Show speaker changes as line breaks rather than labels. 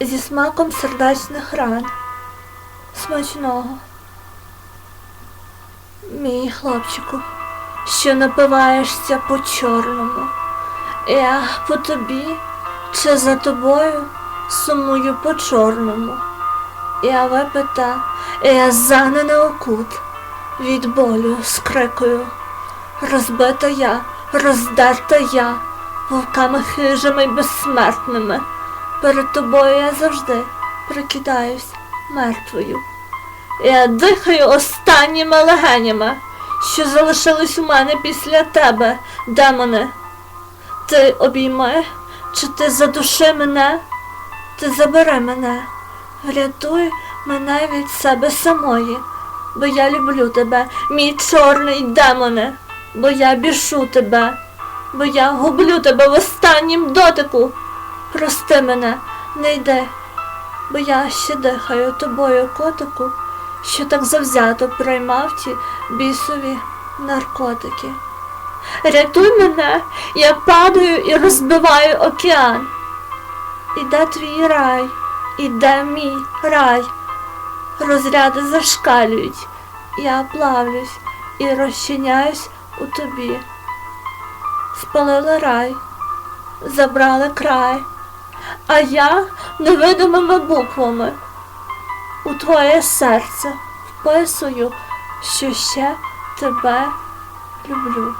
зі смаком сердечних ран. Смачного. Мій хлопчику, що напиваєшся по чорному. Я по тобі чи за тобою сумую по чорному. Я випита, я занена у кут, від болю скрикую. Розбита я, роздерта я, вовками хижими й безсмертними. Перед тобою я завжди прикидаюсь мертвою. Я дихаю останніми легенями, що залишились у мене після тебе, демоне. Ти обійми, чи ти задуши мене, ти забери мене, рятуй мене від себе самої, бо я люблю тебе, мій чорний демоне, бо я бішу тебе, бо я гублю тебе в останнім дотику. Прости мене, не йди, бо я ще дихаю тобою, котику, що так завзято приймав ті бісові наркотики. Рятуй мене, я падаю і розбиваю океан. Іде твій рай, іде мій рай. Розряди зашкалюють, я плавлюсь і розчиняюсь у тобі. Спалили рай, забрали край, а я невидимими буквами у твоє серце вписую, що ще тебе люблю.